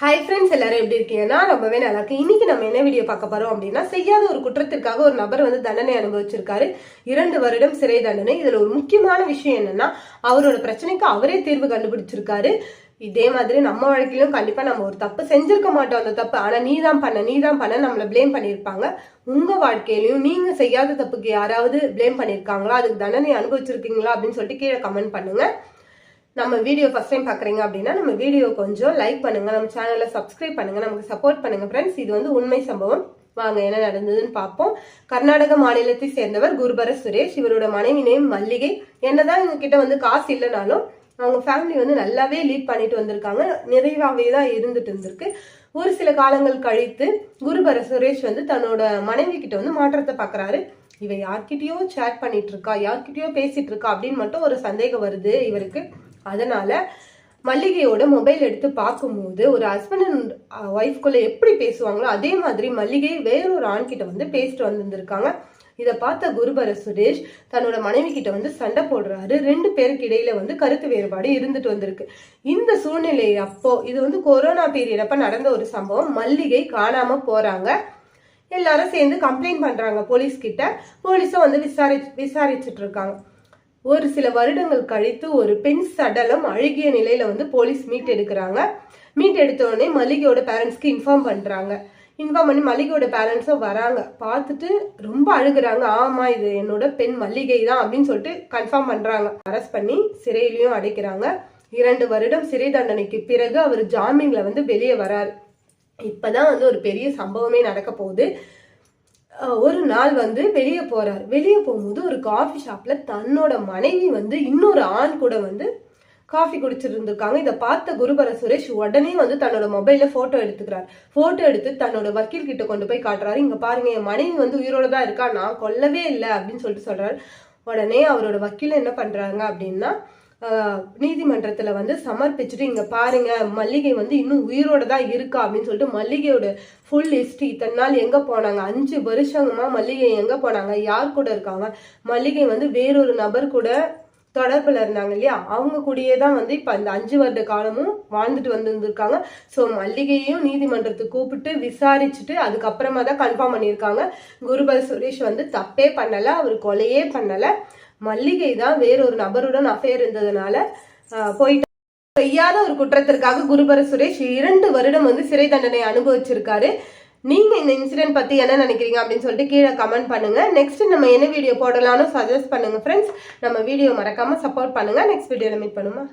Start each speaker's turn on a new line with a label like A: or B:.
A: Hi friends எல்லாரும் எப்படி இருக்கீங்கன்னா? ரொம்பவே நல்லா இருக்கு. இன்னைக்கு நம்ம என்ன வீடியோ பார்க்க போறோம் அப்படின்னா செய்யாத ஒரு குற்றத்திற்காக ஒரு நபர் வந்து தண்டனை அனுபவிச்சிருக்காரு. இரண்டு வருடம் சிறை தண்டனை. இதுல ஒரு முக்கியமான விஷயம் என்னன்னா அவரோட பிரச்சனைக்கு அவரே தீர்வு கண்டுபிடிச்சிருக்காரு. இதே மாதிரி நம்ம வாழ்க்கையிலும் கண்டிப்பா நம்ம ஒரு தப்பு செஞ்சிருக்க மாட்டோம். அந்த தப்பு. ஆனா நீ தான் பண்ண நீ தான் பண்ண நம்மள ப்ளேம் பண்ணியிருப்பாங்க. உங்க வாழ்க்கையிலையும் நீங்க செய்யாத தப்புக்கு யாராவது ப்ளேம் பண்ணியிருக்காங்களா? அதுக்கு தண்டனை அனுபவிச்சிருக்கீங்களா? அப்படின்னு சொல்லிட்டு கீழே கமெண்ட் பண்ணுங்க. நம்ம வீடியோ ஃபர்ஸ்ட் டைம் பார்க்குறீங்க அப்படின்னா நம்ம வீடியோ கொஞ்சம் லைக் பண்ணுங்கள் நம்ம சேனலை சப்ஸ்கிரைப் பண்ணுங்கள் நமக்கு சப்போர்ட் பண்ணுங்கள் ஃப்ரெண்ட்ஸ் இது வந்து உண்மை சம்பவம். வாங்க என்ன நடந்ததுன்னு பார்ப்போம். கர்நாடக மாநிலத்தை சேர்ந்தவர் குருபர சுரேஷ். இவரோட மனைவி நேம் மல்லிகை. என்னதான் இவங்க கிட்ட வந்து காசு இல்லைனாலும் அவங்க ஃபேமிலி வந்து நல்லாவே லீட் பண்ணிட்டு வந்திருக்காங்க. நிறைவாகவே தான் இருந்துட்டு இருந்திருக்கு. ஒரு சில காலங்கள் கழித்து குருபர சுரேஷ் வந்து தன்னோட மனைவி கிட்ட வந்து மாற்றத்தை பார்க்குறாரு இவ யார்கிட்டயோ சேட் பண்ணிட்டு இருக்கா யார்கிட்டயோ பேசிட்டு இருக்கா அப்படின்னு மட்டும் ஒரு சந்தேகம் வருது இவருக்கு. அதனால மல்லிகையோட மொபைல் எடுத்து பார்க்கும்போது ஒரு ஹஸ்பண்ட் அண்ட் ஒய்ஃப்குள்ள எப்படி பேசுவாங்களோ அதே மாதிரி மல்லிகை வேறொரு ஆண்கிட்ட வந்து பேசிட்டு வந்திருந்திருக்காங்க. இதை பார்த்த குருபர சுரேஷ் தன்னோட மனைவி கிட்ட வந்து சண்டை போடுறாரு. ரெண்டு பேருக்கு இடையில வந்து கருத்து வேறுபாடு இருந்துட்டு வந்திருக்கு. இந்த சூழ்நிலை அப்போ இது வந்து கொரோனா பீரியட் அப்ப நடந்த ஒரு சம்பவம். மல்லிகை காணாம போறாங்க. எல்லாரும் சேர்ந்து கம்ப்ளைண்ட் பண்றாங்க போலீஸ் கிட்ட. போலீஸும் வந்து விசாரி விசாரிச்சுட்டு இருக்காங்க. ஒரு சில வருடங்கள் கழித்து ஒரு பெண் சடலம் அழுகிய நிலையில வந்து போலீஸ் மீட் எடுக்கிறாங்க. மீட் எடுத்த உடனே மல்லிகையோட பேரண்ட்ஸ்க்கு இன்ஃபார்ம் பண்றாங்க. இன்ஃபார்ம் பண்ணி மல்லிகையோட பேரண்ட்ஸும் வராங்க. பார்த்துட்டு ரொம்ப அழுகுறாங்க. ஆமா இது என்னோட பெண் மல்லிகை தான் அப்படின்னு சொல்லிட்டு கன்ஃபார்ம் பண்றாங்க. அரெஸ்ட் பண்ணி சிறையிலையும் அடைக்கிறாங்க. இரண்டு வருடம் சிறை தண்டனைக்கு பிறகு அவர் ஜாமீன்ல வந்து வெளியே வராரு. இப்பதான் வந்து ஒரு பெரிய சம்பவமே நடக்க போகுது. ஒரு நாள் வந்து வெளியே போறார். வெளியே போகும்போது ஒரு காஃபி ஷாப்ல தன்னோட மனைவி வந்து இன்னொரு ஆண் கூட வந்து காஃபி குடிச்சிட்டு இருந்திருக்காங்க இதை பார்த்த குருபர சுரேஷ் உடனே வந்து தன்னோட மொபைல்ல போட்டோ எடுத்துக்கிறார். போட்டோ எடுத்து தன்னோட வக்கீல் கிட்ட கொண்டு போய் காட்டுறாரு. இங்க பாருங்க என் மனைவி வந்து உயிரோட தான் இருக்கா நான் கொல்லவே இல்லை அப்படின்னு சொல்லிட்டு சொல்றாரு. உடனே அவரோட வக்கீல் என்ன பண்றாங்க அப்படின்னா நீதிமன்றத்தில் வந்து சமர்ப்பிச்சுட்டு இங்கே பாருங்க மல்லிகை வந்து இன்னும் உயிரோட தான் இருக்கா அப்படின்னு சொல்லிட்டு மல்லிகையோட ஃபுல் ஹிஸ்ட்ரி இத்தனை நாள் எங்கே போனாங்க? அஞ்சு வருஷமா மல்லிகை எங்கே போனாங்க? யார் கூட இருக்காங்க? மல்லிகை வந்து வேறொரு நபர் கூட தொடர்பில் இருந்தாங்க இல்லையா? அவங்க கூடயே தான் வந்து இப்போ அந்த அஞ்சு வருட காலமும் வாழ்ந்துட்டு வந்துருந்துருக்காங்க. ஸோ மல்லிகையையும் நீதிமன்றத்துக்கு கூப்பிட்டு விசாரிச்சுட்டு அதுக்கப்புறமா தான் கன்ஃபார்ம் பண்ணியிருக்காங்க. குருபல் சுரேஷ் வந்து தப்பே பண்ணலை அவர் கொலையே பண்ணலை. மல்லிகை தான் வேறொரு நபருடன் அஃபேர் இருந்ததுனால போயிட்டு செய்யாத ஒரு குற்றத்திற்காக குருபர சுரேஷ் இரண்டு வருடம் வந்து சிறை தண்டனை அனுபவிச்சிருக்காரு. நீங்க இந்த இன்சிடென்ட் பத்தி என்ன நினைக்கிறீங்க அப்படின்னு சொல்லிட்டு கீழே கமெண்ட் பண்ணுங்க. நெக்ஸ்ட் நம்ம என்ன வீடியோ போடலாம்னு சஜஸ்ட் பண்ணுங்க ஃப்ரெண்ட்ஸ் நம்ம வீடியோ மறக்காம சப்போர்ட் பண்ணுங்க. நெக்ஸ்ட் வீடியோல மீட் பண்ணுமா